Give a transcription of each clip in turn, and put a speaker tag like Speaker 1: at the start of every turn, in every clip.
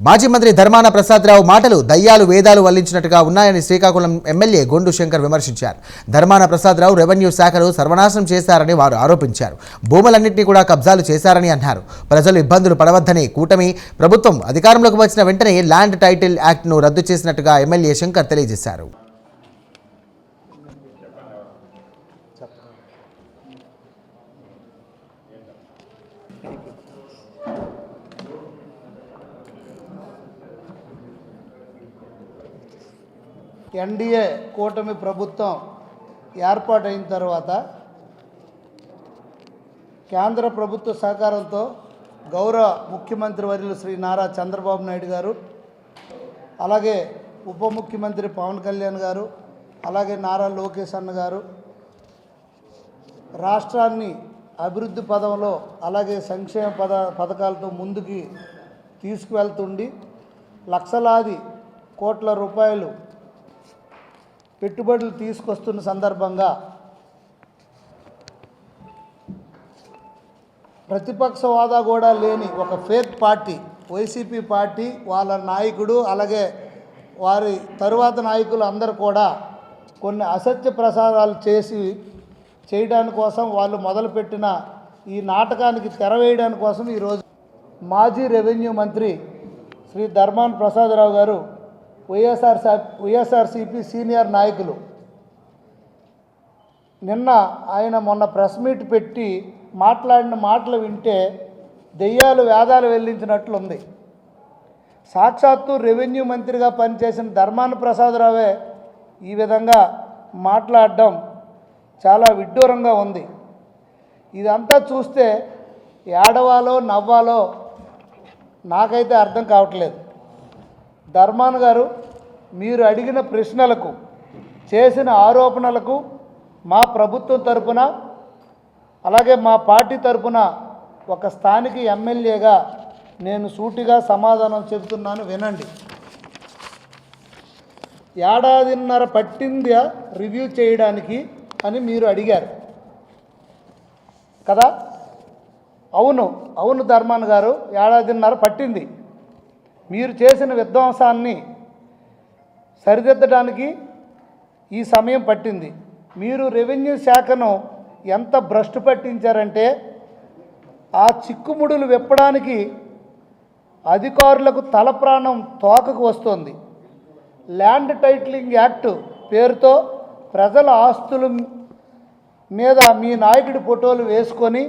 Speaker 1: మాజీ మంత్రి ధర్మాన ప్రసాదరావు మాటలు దయ్యాలు వేదాలు వల్లించినట్టుగా ఉన్నాయని శ్రీకాకుళం ఎమ్మెల్యే గొండు శంకర్ విమర్శించారు. ధర్మాన ప్రసాదరావు రెవెన్యూ శాఖను సర్వనాశనం చేశారని వారు ఆరోపించారు. భూములన్నింటినీ కూడా కబ్జాలు చేశారని అన్నారు. ప్రజలు ఇబ్బందులు పడవద్దని కూటమి ప్రభుత్వం అధికారంలోకి వచ్చిన వెంటనే ల్యాండ్ టైటిల్ యాక్ట్ను రద్దు చేసినట్టుగా ఎమ్మెల్యే శంకర్ తెలియజేశారు.
Speaker 2: ఎన్డీఏ కూటమి ప్రభుత్వం ఏర్పాటైన తర్వాత కేంద్ర ప్రభుత్వ సహకారంతో గౌరవ ముఖ్యమంత్రి వర్యులు శ్రీ నారా చంద్రబాబు నాయుడు గారు అలాగే ఉప ముఖ్యమంత్రి పవన్ కళ్యాణ్ గారు అలాగే నారా లోకేష్ అన్న గారు రాష్ట్రాన్ని అభివృద్ధి పదంలో అలాగే సంక్షేమ పద పథకాలతో ముందుకి తీసుకువెళ్తుండి లక్షలాది కోట్ల రూపాయలు పెట్టుబడులు తీసుకొస్తున్న సందర్భంగా ప్రతిపక్ష హోదా కూడా లేని ఒక ఫేక్ పార్టీ వైసీపీ పార్టీ వాళ్ళ నాయకుడు అలాగే వారి తరువాత నాయకులు అందరూ కూడా కొన్ని అసత్య ప్రసారాలు చేసి చేయడానికి కోసం వాళ్ళు మొదలుపెట్టిన ఈ నాటకానికి తెరవేయడానికి కోసం ఈరోజు మాజీ రెవెన్యూ మంత్రి శ్రీ ధర్మాన్ ప్రసాదరావు గారు వైఎస్ఆర్ వైఎస్ఆర్సిపి సీనియర్ నాయకులు. నిన్న ఆయన మొన్న ప్రెస్ మీట్ పెట్టి మాట్లాడిన మాటలు వింటే దెయ్యాలు వేదాలు వెల్లించినట్లుంది. సాక్షాత్తు రెవెన్యూ మంత్రిగా పనిచేసిన ధర్మాన ప్రసాదరావే ఈ విధంగా మాట్లాడడం చాలా విడ్డూరంగా ఉంది. ఇదంతా చూస్తే ఏడవాలో నవ్వాలో నాకైతే అర్థం కావట్లేదు. ధర్మాన్ గారు మీరు అడిగిన ప్రశ్నలకు చేసిన ఆరోపణలకు మా ప్రభుత్వం తరపున అలాగే మా పార్టీ తరపున ఒక స్థానిక ఎమ్మెల్యేగా నేను సూటిగా సమాధానం చెబుతున్నాను వినండి. ఏడాదిన్నర పట్టిందా రివ్యూ చేయడానికి అని మీరు అడిగారు. కదా? అవును అవును ధర్మాన్ గారు ఏడాదిన్నర పట్టింది. మీరు చేసిన విధ్వంసాన్ని సరిదిద్దడానికి ఈ సమయం పట్టింది. మీరు రెవెన్యూ శాఖను ఎంత భ్రష్టు పట్టించారంటే ఆ చిక్కుముడులు విప్పడానికి అధికారులకు తల ప్రాణం తోకకు వస్తుంది. ల్యాండ్ టైటిలింగ్ యాక్ట్ పేరుతో ప్రజల ఆస్తుల మీద మీ నాయకుడి ఫోటోలు వేసుకొని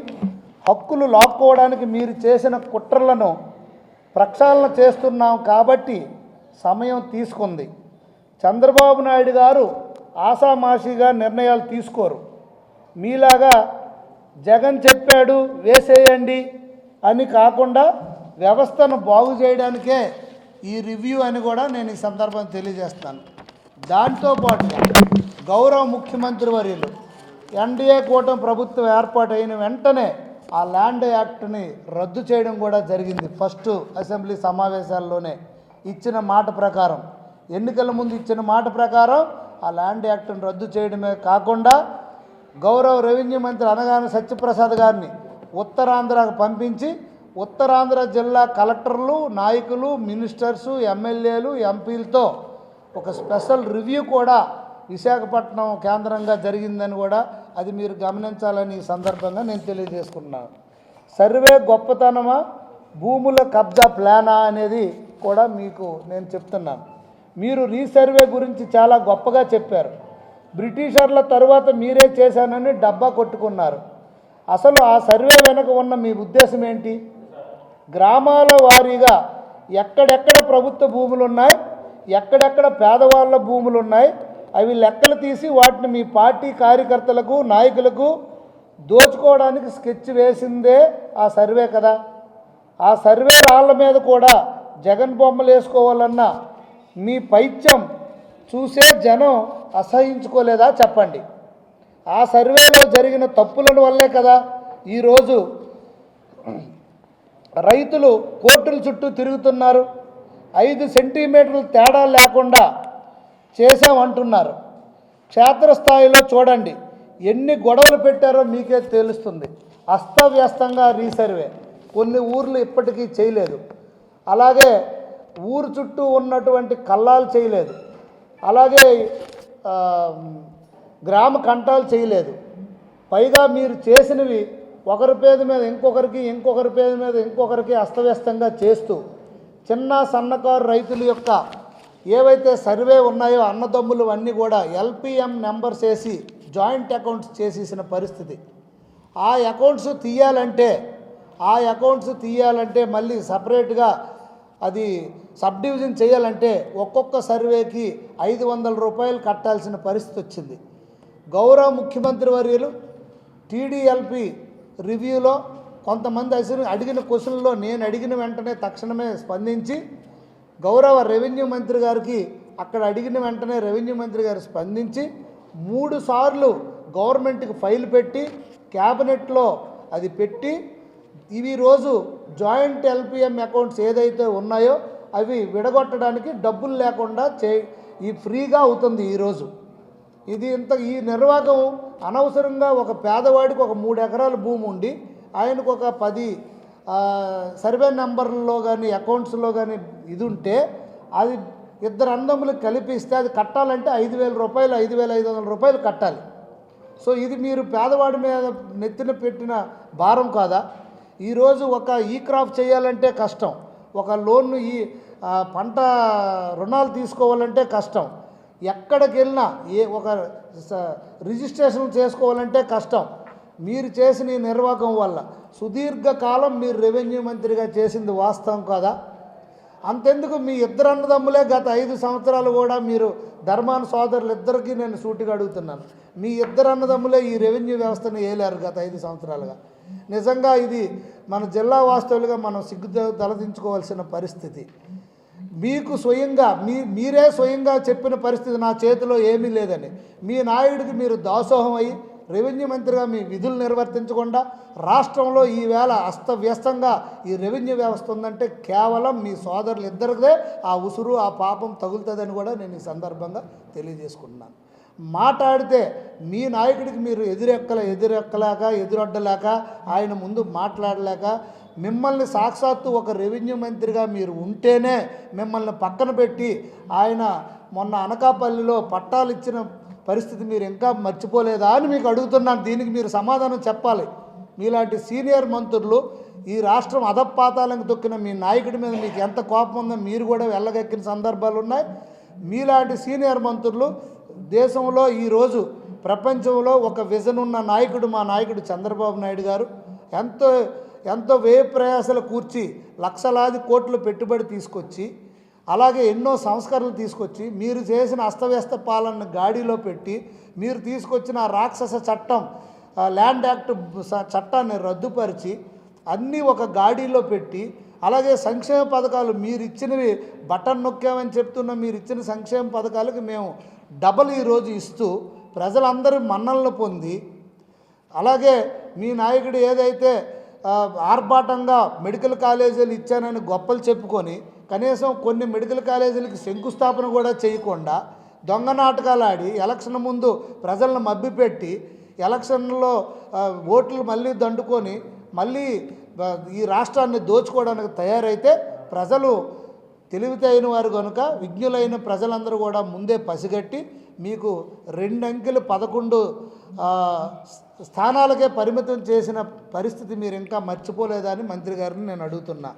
Speaker 2: హక్కులు లాక్కోవడానికి మీరు చేసిన కుట్రలను ప్రక్షాళన చేస్తున్నాం కాబట్టి సమయం తీసుకుంది. చంద్రబాబు నాయుడు గారు ఆసామాషిగా నిర్ణయాలు తీసుకోరు. మీలాగా జగన్ చెప్పాడు వేసేయండి అని కాకుండా వ్యవస్థను బాగు చేయడానికే ఈ రివ్యూ అని కూడా నేను ఈ సందర్భం తెలియజేస్తాను దాంతోపాటు గౌరవ ముఖ్యమంత్రి వర్యులు ఎన్డీఏ కూటమి ప్రభుత్వం ఏర్పాటైన వెంటనే ఆ ల్యాండ్ యాక్ట్ని రద్దు చేయడం కూడా జరిగింది. ఫస్ట్ అసెంబ్లీ సమావేశాల్లోనే ఇచ్చిన మాట ప్రకారం. ఎన్నికల ముందు ఇచ్చిన మాట ప్రకారం ఆ ల్యాండ్ యాక్ట్ని రద్దు చేయడమే కాకుండా గౌరవ రెవెన్యూ మంత్రి అనగానే సత్యప్రసాద్ గారిని ఉత్తరాంధ్రకు పంపించి ఉత్తరాంధ్ర జిల్లా కలెక్టర్లు నాయకులు మినిస్టర్సు ఎమ్మెల్యేలు ఎంపీలతో ఒక స్పెషల్ రివ్యూ కూడా విశాఖపట్నం కేంద్రంగా జరిగిందని కూడా అది మీరు గమనించాలని ఈ సందర్భంగా నేను తెలియజేసుకున్నాను సర్వే గొప్పతనమా భూముల కబ్జా ప్లానా అనేది కూడా మీకు నేను చెప్తున్నాను మీరు రీసర్వే గురించి చాలా గొప్పగా చెప్పారు. బ్రిటిషర్ల తరువాత మీరే చేశానని డబ్బా కొట్టుకున్నారు. అసలు ఆ సర్వే వెనుక ఉన్న మీ ఉద్దేశం ఏంటి? గ్రామాల వారీగా ఎక్కడెక్కడ ప్రభుత్వ భూములు ఉన్నాయి ఎక్కడెక్కడ పేదవాళ్ళ భూములు ఉన్నాయి అవి లెక్కలు తీసి వాటిని మీ పార్టీ కార్యకర్తలకు నాయకులకు దోచుకోవడానికి స్కెచ్ వేసిందే ఆ సర్వే కదా. ఆ సర్వే రాళ్ళ మీద కూడా జగన్ బొమ్మలు వేసుకోవాలన్న మీ పైత్యం చూసే జనం అసహించుకోలేదా చెప్పండి? ఆ సర్వేలో జరిగిన తప్పుల వల్లే కదా ఈరోజు రైతులు కోర్టుల చుట్టూ తిరుగుతున్నారు. ఐదు సెంటీమీటర్లు తేడా లేకుండా చేసామంటున్నారు క్షేత్రస్థాయిలో చూడండి ఎన్ని గొడవలు పెట్టారో మీకే తెలుస్తుంది. అస్తవ్యస్తంగా రీసర్వే. కొన్ని ఊర్లు ఇప్పటికీ చేయలేదు. అలాగే ఊరు చుట్టూ ఉన్నటువంటి కల్లాలు చేయలేదు. అలాగే గ్రామ కంటాలు చేయలేదు. పైగా మీరు చేసినవి ఒకరి పేద మీద ఇంకొకరికి ఇంకొకరి పేద మీద ఇంకొకరికి అస్తవ్యస్తంగా చేస్తూ చిన్న సన్నకారు రైతుల యొక్క ఏవైతే సర్వే ఉన్నాయో అన్నదమ్ములు అన్నీ కూడా ఎల్పిఎం నెంబర్స్ వేసి జాయింట్ అకౌంట్స్ చేసేసిన పరిస్థితి. ఆ అకౌంట్స్ తీయాలంటే ఆ అకౌంట్స్ తీయాలంటే మళ్ళీ సపరేట్గా అది సబ్ డివిజన్ చేయాలంటే ఒక్కొక్క సర్వేకి ఐదు వందల రూపాయలు కట్టాల్సిన పరిస్థితి వచ్చింది. గౌరవ ముఖ్యమంత్రి వర్యులు టీడీఎల్పి రివ్యూలో కొంతమంది అసలు అడిగిన క్వశ్చన్లో నేను అడిగిన వెంటనే తక్షణమే స్పందించి గౌరవ రెవెన్యూ మంత్రి గారికి అక్కడ అడిగిన వెంటనే రెవెన్యూ మంత్రి గారు స్పందించి మూడు సార్లు గవర్నమెంట్కి ఫైల్ పెట్టి క్యాబినెట్లో అది పెట్టి ఇవి రోజు జాయింట్ ఎల్పిఎం అకౌంట్స్ ఏదైతే ఉన్నాయో అవి విడగొట్టడానికి డబ్బులు లేకుండా చే ఈ ఫ్రీగా అవుతుంది ఈరోజు ఇది ఇంత ఈ నిర్వాహకం అనవసరంగా ఒక పేదవాడికి ఒక మూడు ఎకరాల భూమి ఉండి ఆయనకు ఒక పది సర్వే నెంబర్లో కానీ అకౌంట్స్లో కానీ ఇది ఉంటే అది ఇద్దరు అందములు కలిపిస్తే అది కట్టాలంటే ఐదు వేల రూపాయలు ఐదు వేల ఐదు వందల రూపాయలు కట్టాలి. సో ఇది మీరు పేదవాడి మీద నెత్తిన పెట్టిన భారం కాదా? ఈరోజు ఒక ఈ క్రాప్ చేయాలంటే కష్టం. ఒక లోన్ ఈ పంట రుణాలు తీసుకోవాలంటే కష్టం. ఎక్కడికి వెళ్ళినా ఏ ఒక స- రిజిస్ట్రేషన్ చేసుకోవాలంటే కష్టం. మీరు చేసిన ఈ నిర్వాహకం వల్ల. సుదీర్ఘకాలం మీరు రెవెన్యూ మంత్రిగా చేసింది వాస్తవం కదా? అంతెందుకు మీ ఇద్దరు అన్నదమ్ములే గత ఐదు సంవత్సరాలు కూడా మీరు ధర్మాన సోదరులు ఇద్దరికీ నేను సూటిగా అడుగుతున్నాను. మీ ఇద్దరు అన్నదమ్ములే ఈ రెవెన్యూ వ్యవస్థను ఏలారు గత ఐదు సంవత్సరాలుగా? నిజంగా ఇది మన జిల్లా వాస్తవులుగా మనం సిగ్గు తలదించుకోవాల్సిన పరిస్థితి. మీకు స్వయంగా మీ మీరే స్వయంగా చెప్పిన పరిస్థితి నా చేతిలో ఏమీ లేదని. మీ నాయుడికి మీరు దాసోహం అయ్యి రెవెన్యూ మంత్రిగా మీ విధులు నిర్వర్తించకుండా రాష్ట్రంలో ఈవేళ అస్తవ్యస్తంగా ఈ రెవెన్యూ వ్యవస్థ ఉందంటే కేవలం మీ సోదరులు ఇద్దరిదే ఆ ఉసురు ఆ పాపం తగులుతుందని కూడా నేను ఈ సందర్భంగా తెలియజేసుకుంటున్నాను. మాట్లాడితే మీ నాయకుడికి మీరు ఎదురెక్కల ఎదురెక్కలేక ఎదురొడ్డలేక ఆయన ముందు మాట్లాడలేక మిమ్మల్ని సాక్షాత్తు ఒక రెవెన్యూ మంత్రిగా మీరు ఉంటేనే మిమ్మల్ని పక్కన పెట్టి ఆయన మొన్న అనకాపల్లిలో పట్టాలు ఇచ్చిన పరిస్థితి మీరు ఇంకా మర్చిపోలేదా అని మీకు అడుగుతున్నాను. దీనికి మీరు సమాధానం చెప్పాలి. మీలాంటి సీనియర్ మంత్రులు ఈ రాష్ట్రం అధపాతాలకు తొక్కిన మీ నాయకుడి మీద మీకు ఎంత కోపం ఉందో మీరు కూడా వెళ్ళగక్కిన సందర్భాలు ఉన్నాయి. మీలాంటి సీనియర్ మంత్రులు దేశంలో ఈరోజు ప్రపంచంలో ఒక విజన్ ఉన్న నాయకుడు మా నాయకుడు చంద్రబాబు నాయుడు గారు ఎంతో ఎంతో వ్యయ ప్రయాసలు కూర్చి లక్షలాది కోట్లు పెట్టుబడి తీసుకొచ్చి అలాగే ఎన్నో సంస్కరణలు తీసుకొచ్చి మీరు చేసిన అస్తవ్యస్త పాలన గాడిలో పెట్టి మీరు తీసుకొచ్చిన రాక్షస చట్టం ల్యాండ్ యాక్ట్ చట్టాన్ని రద్దుపరిచి అన్నీ ఒక గాడిలో పెట్టి అలాగే సంక్షేమ పథకాలు మీరు ఇచ్చినవి బటన్ నొక్కామని చెప్తున్న మీరు ఇచ్చిన సంక్షేమ పథకాలకు మేము డబల్ ఈరోజు ఇస్తూ ప్రజలందరూ మన్నలను పొంది అలాగే మీ నాయకుడు ఏదైతే ఆర్భాటంగా మెడికల్ కాలేజీలు ఇచ్చానని గొప్పలు చెప్పుకొని కనీసం కొన్ని మెడికల్ కాలేజీలకి శంకుస్థాపన కూడా చేయకుండా దొంగ నాటకాలు ఆడి ఎలక్షన్ ముందు ప్రజలను మబ్బిపెట్టి ఎలక్షన్లో ఓట్లు మళ్ళీ దండుకొని మళ్ళీ ఈ రాష్ట్రాన్ని దోచుకోవడానికి తయారైతే ప్రజలు తెలివితైన వారు కనుక విజ్ఞులైన ప్రజలందరూ కూడా ముందే పసిగట్టి మీకు రెండు అంకెలు పదకొండు స్థానాలకే పరిమితం చేసిన పరిస్థితి మీరు ఇంకా మర్చిపోలేదని మంత్రి గారిని నేను అడుగుతున్నా.